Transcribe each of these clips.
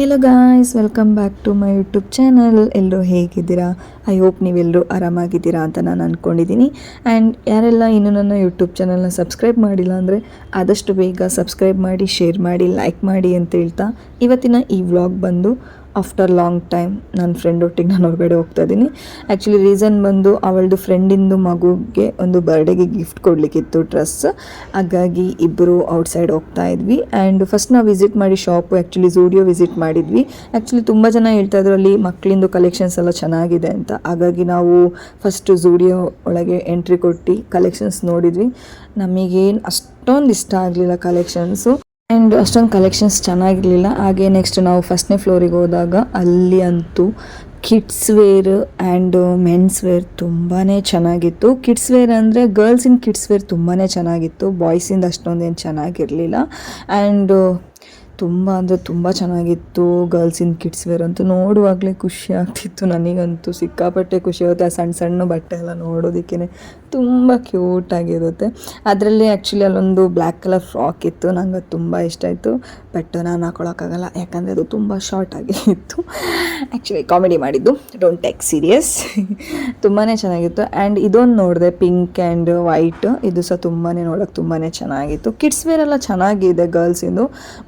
Hello guys welcome back to my YouTube channel ಎಲ್ಲರೂ ಹೇಗಿದ್ದೀರಾ? I hope ನೀವೆಲ್ಲರೂ ಆರಾಮಾಗಿದ್ದೀರಾ ಅಂತ ನಾನು ಅಂದ್ಕೊಂಡಿದ್ದೀನಿ ಆ್ಯಂಡ್ ಯಾರೆಲ್ಲ ಇನ್ನೂ ನನ್ನ ಯೂಟ್ಯೂಬ್ ಚಾನಲ್ನ ಸಬ್ಸ್ಕ್ರೈಬ್ ಮಾಡಿಲ್ಲ ಅಂದರೆ ಆದಷ್ಟು ಬೇಗ ಸಬ್ಸ್ಕ್ರೈಬ್ ಮಾಡಿ ಶೇರ್ ಮಾಡಿ ಲೈಕ್ ಮಾಡಿ ಅಂತ ಹೇಳ್ತಾ ಇವತ್ತಿನ ಈ ವ್ಲಾಗ್ ಬಂದು ಆಫ್ಟರ್ ಲಾಂಗ್ ಟೈಮ್ ನನ್ನ ಫ್ರೆಂಡ್ ಒಟ್ಟಿಗೆ ನಾನು ಹೊರಗಡೆ ಹೋಗ್ತಾ ಇದ್ದೀನಿ. ಆ್ಯಕ್ಚುಲಿ ರೀಸನ್ ಬಂದು ಅವಳದು ಫ್ರೆಂಡಿಂದು ಮಗುಗೆ ಒಂದು ಬರ್ಡೇಗೆ ಗಿಫ್ಟ್ ಕೊಡಲಿಕ್ಕಿತ್ತು ಡ್ರೆಸ್ ಹಾಗಾಗಿ ಇಬ್ಬರು ಔಟ್ಸೈಡ್ ಹೋಗ್ತಾ ಇದ್ವಿ. ಆ್ಯಂಡ್ ಫಸ್ಟ್ ನಾವು ವಿಸಿಟ್ ಮಾಡಿ ಶಾಪು ಆ್ಯಕ್ಚುಲಿ ಝೂಡಿಯೋ ವಿಸಿಟ್ ಮಾಡಿದ್ವಿ. ಆ್ಯಕ್ಚುಲಿ ತುಂಬ ಜನ ಹೇಳ್ತಾ ಇದ್ರು, ಅಲ್ಲಿ ಮಕ್ಕಳಿಂದು ಕಲೆಕ್ಷನ್ಸ್ ಎಲ್ಲ ಚೆನ್ನಾಗಿದೆ ಅಂತ. ಹಾಗಾಗಿ ನಾವು ಫಸ್ಟು ಝೂಡಿಯೋ ಒಳಗೆ ಎಂಟ್ರಿ ಕೊಟ್ಟು ಕಲೆಕ್ಷನ್ಸ್ ನೋಡಿದ್ವಿ. ನಮಗೇನು ಅಷ್ಟೊಂದು ಇಷ್ಟ ಆಗಲಿಲ್ಲ ಕಲೆಕ್ಷನ್ಸು ಆ್ಯಂಡ್ ಅಷ್ಟೊಂದು ಕಲೆಕ್ಷನ್ಸ್ ಚೆನ್ನಾಗಿರಲಿಲ್ಲ. ಹಾಗೆ ನೆಕ್ಸ್ಟ್ ನಾವು ಫಸ್ಟ್ನೇ ಫ್ಲೋರಿಗೆ ಹೋದಾಗ ಅಲ್ಲಿ ಅಂತೂ kids wear and men's wear ತುಂಬಾ ಚೆನ್ನಾಗಿತ್ತು. ಕಿಡ್ಸ್ ವೇರ್ ಅಂದರೆ ಗರ್ಲ್ಸಿನ ಕಿಡ್ಸ್ ವೇರ್ ತುಂಬಾ ಚೆನ್ನಾಗಿತ್ತು. ಬಾಯ್ಸಿಂದ ಅಷ್ಟೊಂದೇನು ಚೆನ್ನಾಗಿರಲಿಲ್ಲ. ಆ್ಯಂಡ್ ತುಂಬ ಅಂದರೆ ತುಂಬ ಚೆನ್ನಾಗಿತ್ತು. ಗರ್ಲ್ಸಿನ ಕಿಡ್ಸ್ ವೇರ್ ಅಂತೂ ನೋಡುವಾಗಲೇ ಖುಷಿ ಆಗ್ತಿತ್ತು ನನಗಂತೂ. ಸಿಕ್ಕಾಪಟ್ಟೆ ಖುಷಿ ಆಗುತ್ತೆ. ಆ ಸಣ್ಣ ಸಣ್ಣ ಬಟ್ಟೆ ಎಲ್ಲ ನೋಡೋದಕ್ಕೇ ತುಂಬ ಕ್ಯೂಟಾಗಿರುತ್ತೆ ಅದರಲ್ಲಿ ಆ್ಯಕ್ಚುಲಿ ಅಲ್ಲೊಂದು ಬ್ಲ್ಯಾಕ್ ಕಲರ್ ಫ್ರಾಕ್ ಇತ್ತು. ನಂಗೆ ಅದು ತುಂಬ ಇಷ್ಟ ಆಯಿತು. ಬಟ್ ನಾನು ಹಾಕ್ಕೊಳೋಕ್ಕಾಗಲ್ಲ ಯಾಕಂದರೆ ಅದು ತುಂಬ ಶಾರ್ಟ್ ಆಗಿ ಇತ್ತು ಆ್ಯಕ್ಚುಲಿ ಕಾಮಿಡಿ ಮಾಡಿದ್ದು. ಡೋಂಟ್ ಟೇಕ್ ಸೀರಿಯಸ್ ತುಂಬಾ ಚೆನ್ನಾಗಿತ್ತು. ಆ್ಯಂಡ್ ಇದೊಂದು ನೋಡಿದೆ ಪಿಂಕ್ ಆ್ಯಂಡ್ ವೈಟ್ ಇದು ಸಹ ತುಂಬಾ ನೋಡೋಕೆ ತುಂಬಾ ಚೆನ್ನಾಗಿತ್ತು. ಕಿಡ್ಸ್ ವೇರ್ ಎಲ್ಲ ಚೆನ್ನಾಗಿದೆ ಗರ್ಲ್ಸಿಂದು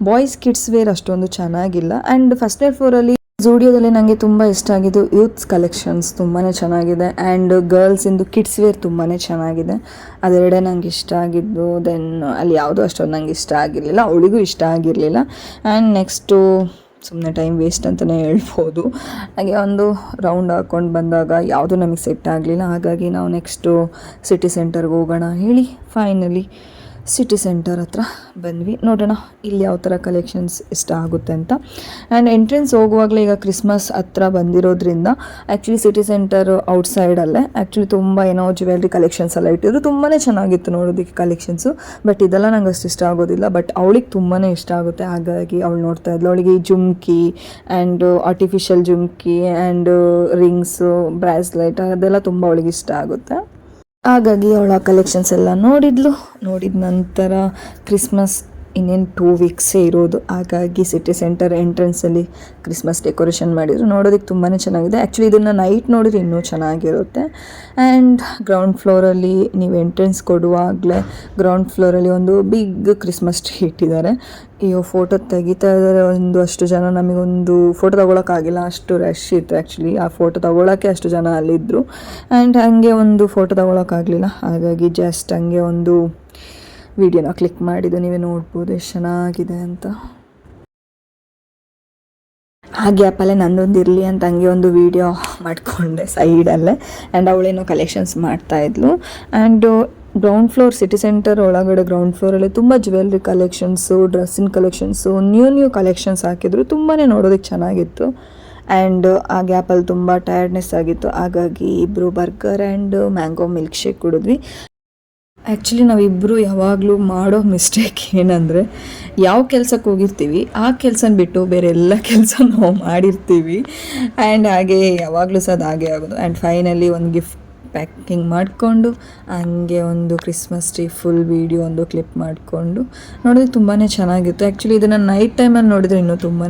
ಬಾಯ್ಸ್ ಕಿಡ್ಸ್ ವೇರ್ ಅಷ್ಟೊಂದು ಚೆನ್ನಾಗಿಲ್ಲ. ಆ್ಯಂಡ್ ಫಸ್ಟ್ ಏರ್ ಫೋರಲ್ಲಿ ಜೂಡಿಯೋದಲ್ಲಿ ನನಗೆ ತುಂಬ ಇಷ್ಟ ಆಗಿದ್ದು ಯೂತ್ಸ್ ಕಲೆಕ್ಷನ್ಸ್ ತುಂಬಾ ಚೆನ್ನಾಗಿದೆ. ಆ್ಯಂಡ್ ಗರ್ಲ್ಸಿಂದು ಕಿಡ್ಸ್ ವೇರ್ ತುಂಬಾ ಚೆನ್ನಾಗಿದೆ. ಅದೆರಡೇ ನಂಗೆ ಇಷ್ಟ ಆಗಿದ್ದು ದೆನ್ ಅಲ್ಲಿ ಯಾವುದೂ ಅಷ್ಟೊಂದು ನಂಗೆ ಇಷ್ಟ ಆಗಿರಲಿಲ್ಲ. ಅವಳಿಗೂ ಇಷ್ಟ ಆಗಿರಲಿಲ್ಲ. ಆ್ಯಂಡ್ ನೆಕ್ಸ್ಟು ಸುಮ್ಮನೆ ಟೈಮ್ ವೇಸ್ಟ್ ಅಂತಲೇ ಹೇಳ್ಬೋದು. ಹಾಗೆ ಒಂದು ರೌಂಡ್ ಹಾಕ್ಕೊಂಡು ಬಂದಾಗ ಯಾವುದೂ ನಮಗೆ ಸೆಟ್ ಆಗಲಿಲ್ಲ. ಹಾಗಾಗಿ ನಾವು ನೆಕ್ಸ್ಟು ಸಿಟಿ ಸೆಂಟರ್ಗೆ ಹೋಗೋಣ ಹೇಳಿ ಫೈನಲಿ ಸಿಟಿ ಸೆಂಟರ್ ಹತ್ರ ಬಂದ್ವಿ. ನೋಡೋಣ ಇಲ್ಲಿ ಯಾವ ಥರ ಕಲೆಕ್ಷನ್ಸ್ ಇಷ್ಟ ಆಗುತ್ತೆ ಅಂತ. ಆ್ಯಂಡ್ ಎಂಟ್ರೆನ್ಸ್ ಹೋಗುವಾಗಲೇ ಈಗ ಕ್ರಿಸ್ಮಸ್ ಹತ್ರ ಬಂದಿರೋದ್ರಿಂದ ಆ್ಯಕ್ಚುಲಿ ಸಿಟಿ ಸೆಂಟರ್ ಔಟ್ಸೈಡಲ್ಲೇ ಆ್ಯಕ್ಚುಲಿ ತುಂಬ ಏನೋ ಜ್ಯುವೆಲ್ರಿ ಕಲೆಕ್ಷನ್ಸ್ ಎಲ್ಲ ಇಟ್ಟಿದ್ರು. ತುಂಬಾ ಚೆನ್ನಾಗಿತ್ತು ನೋಡೋದಕ್ಕೆ ಕಲೆಕ್ಷನ್ಸು ಬಟ್ ಇದೆಲ್ಲ ನಂಗೆ ಅಷ್ಟು ಇಷ್ಟ ಆಗೋದಿಲ್ಲ. ಬಟ್ ಅವಳಿಗೆ ತುಂಬಾ ಇಷ್ಟ ಆಗುತ್ತೆ. ಹಾಗಾಗಿ ಅವಳು ನೋಡ್ತಾ ಇದ್ಲು. ಅವಳಿಗೆ jhumki and artificial jhumki and rings bracelet ಅದೆಲ್ಲ ತುಂಬ ಅವಳಿಗೆ ಇಷ್ಟ ಆಗುತ್ತೆ. ಹಾಗಾಗಿ ಅವಳ ಕಲೆಕ್ಷನ್ಸ್ ಎಲ್ಲ ನೋಡಿದ್ಲು. ನೋಡಿದ ನಂತರ ಕ್ರಿಸ್ಮಸ್ ಇನ್ನೇನು ಟೂ ವೀಕ್ಸೇ ಇರೋದು. ಹಾಗಾಗಿ ಸಿಟಿ ಸೆಂಟರ್ ಎಂಟ್ರೆನ್ಸಲ್ಲಿ ಕ್ರಿಸ್ಮಸ್ ಡೆಕೋರೇಷನ್ ಮಾಡಿದ್ರು. ನೋಡೋದಕ್ಕೆ ತುಂಬಾ ಚೆನ್ನಾಗಿದೆ. ಆ್ಯಕ್ಚುಲಿ ಇದನ್ನು ನೈಟ್ ನೋಡಿದ್ರೆ ಇನ್ನೂ ಚೆನ್ನಾಗಿರುತ್ತೆ. ಆ್ಯಂಡ್ ಗ್ರೌಂಡ್ ಫ್ಲೋರಲ್ಲಿ ನೀವು ಎಂಟ್ರೆನ್ಸ್ ಕೊಡುವಾಗಲೇ ಗ್ರೌಂಡ್ ಫ್ಲೋರಲ್ಲಿ ಒಂದು ಬಿಗ್ ಕ್ರಿಸ್ಮಸ್ ಟ್ರೀ ಇಟ್ಟಿದ್ದಾರೆ. ಅಯ್ಯೋ ಫೋಟೋ ತೆಗಿತಾ ಇದ್ದಾರೆ ಒಂದು ಅಷ್ಟು ಜನ. ನಮಗೊಂದು ಫೋಟೋ ತೊಗೊಳಕ್ಕಾಗಿಲ್ಲ ಅಷ್ಟು ರಶ್ ಇತ್ತು ಆ್ಯಕ್ಚುಲಿ ಆ ಫೋಟೋ ತೊಗೊಳಕ್ಕೆ ಅಷ್ಟು ಜನ ಅಲ್ಲಿದ್ದರು ಆ್ಯಂಡ್ ಹಾಗೆ ಒಂದು ಫೋಟೋ ತೊಗೊಳಕ್ಕಾಗಲಿಲ್ಲ ಹಾಗಾಗಿ ಜಸ್ಟ್ ಹಂಗೆ ಒಂದು ವಿಡಿಯೋನ ಕ್ಲಿಕ್ ಮಾಡಿದ್ದು ನೀವೇ ನೋಡ್ಬೋದು ಎಷ್ಟು ಚೆನ್ನಾಗಿದೆ ಅಂತ. ಆ ಗ್ಯಾಪಲ್ಲೇ ನಂದೊಂದು ಇರಲಿ ಅಂತ ಹಂಗೆ ಒಂದು ವೀಡಿಯೋ ಮಾಡಿಕೊಂಡೆ ಸೈಡಲ್ಲೇ ಆ್ಯಂಡ್ ಅವಳೇನೋ collections ಮಾಡ್ತಾಯಿದ್ಲು and ground floor city centre ಒಳಗಡೆ ಗ್ರೌಂಡ್ ಫ್ಲೋರಲ್ಲಿ ತುಂಬ ಜ್ಯುವೆಲ್ರಿ ಕಲೆಕ್ಷನ್ಸು ಡ್ರೆಸ್ಸಿನ ಕಲೆಕ್ಷನ್ಸು ನ್ಯೂ ನ್ಯೂ ಕಲೆಕ್ಷನ್ಸ್ ಹಾಕಿದ್ರು. ತುಂಬಾ ನೋಡೋದಕ್ಕೆ ಚೆನ್ನಾಗಿತ್ತು. ಆ್ಯಂಡ್ ಆ ಗ್ಯಾಪಲ್ಲಿ ತುಂಬ ಟಯರ್ಡ್ನೆಸ್ ಆಗಿತ್ತು. ಹಾಗಾಗಿ ಇಬ್ಬರು burger and mango milk shake ಕುಡಿದ್ವಿ. ಆ್ಯಕ್ಚುಲಿ ನಾವಿಬ್ಬರು ಯಾವಾಗಲೂ ಮಾಡೋ ಮಿಸ್ಟೇಕ್ ಏನಂದರೆ, ಯಾವ ಕೆಲಸಕ್ಕೆ ಹೋಗಿರ್ತೀವಿ, ಆ ಕೆಲಸನ ಬಿಟ್ಟು ಬೇರೆ ಎಲ್ಲ ಕೆಲಸ ನಾವು ಮಾಡಿರ್ತೀವಿ. ಆ್ಯಂಡ್ ಹಾಗೆ ಯಾವಾಗಲೂ ಸಹ ಅದು ಹಾಗೆ ಆಗೋದು. ಆ್ಯಂಡ್ ಫೈನಲಿ ಒಂದು ಗಿಫ್ಟ್ ಪ್ಯಾಕಿಂಗ್ ಮಾಡಿಕೊಂಡು, ಹಂಗೆ ಒಂದು ಕ್ರಿಸ್ಮಸ್ ಟ್ರೀ ಫುಲ್ ವೀಡಿಯೋ ಒಂದು ಕ್ಲಿಪ್ ಮಾಡಿಕೊಂಡು, ನೋಡಿದ್ರೆ ತುಂಬಾ ಚೆನ್ನಾಗಿತ್ತು. ಆ್ಯಕ್ಚುಲಿ ಇದನ್ನು ನೈಟ್ ಟೈಮಲ್ಲಿ ನೋಡಿದರೆ ಇನ್ನೂ ತುಂಬಾ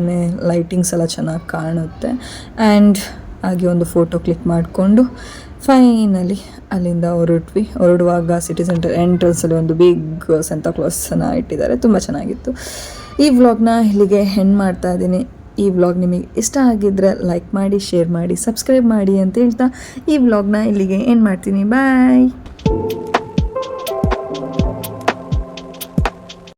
ಲೈಟಿಂಗ್ಸ್ ಎಲ್ಲ ಚೆನ್ನಾಗಿ ಕಾಣುತ್ತೆ. ಆ್ಯಂಡ್ ಹಾಗೆ ಒಂದು ಫೋಟೋ ಕ್ಲಿಕ್ ಮಾಡಿಕೊಂಡು ಫೈನಲಿ ಅಲ್ಲಿಂದ ಹೊರಟ್ವಿ. ಹೊರಡುವಾಗ ಸಿಟಿ ಸೆಂಟರ್ ಎಂಟ್ರೆನ್ಸಲ್ಲಿ ಒಂದು ಬಿಗ್ ಸೆಂತಾಕ್ಲೋಸನ್ನು ಇಟ್ಟಿದ್ದಾರೆ. ತುಂಬ ಚೆನ್ನಾಗಿತ್ತು. ಈ ವ್ಲಾಗ್ನ ಇಲ್ಲಿಗೆ ಹೆಣ್ಣು ಮಾಡ್ತಾ ಇದ್ದೀನಿ. ಈ ವ್ಲಾಗ್ ನಿಮಗೆ ಇಷ್ಟ ಆಗಿದ್ದರೆ ಲೈಕ್ ಮಾಡಿ ಶೇರ್ ಮಾಡಿ ಸಬ್ಸ್ಕ್ರೈಬ್ ಮಾಡಿ ಅಂತ ಹೇಳ್ತಾ ಈ ವ್ಲಾಗ್ನ ಇಲ್ಲಿಗೆ ಏನು ಮಾಡ್ತೀನಿ. ಬಾಯ್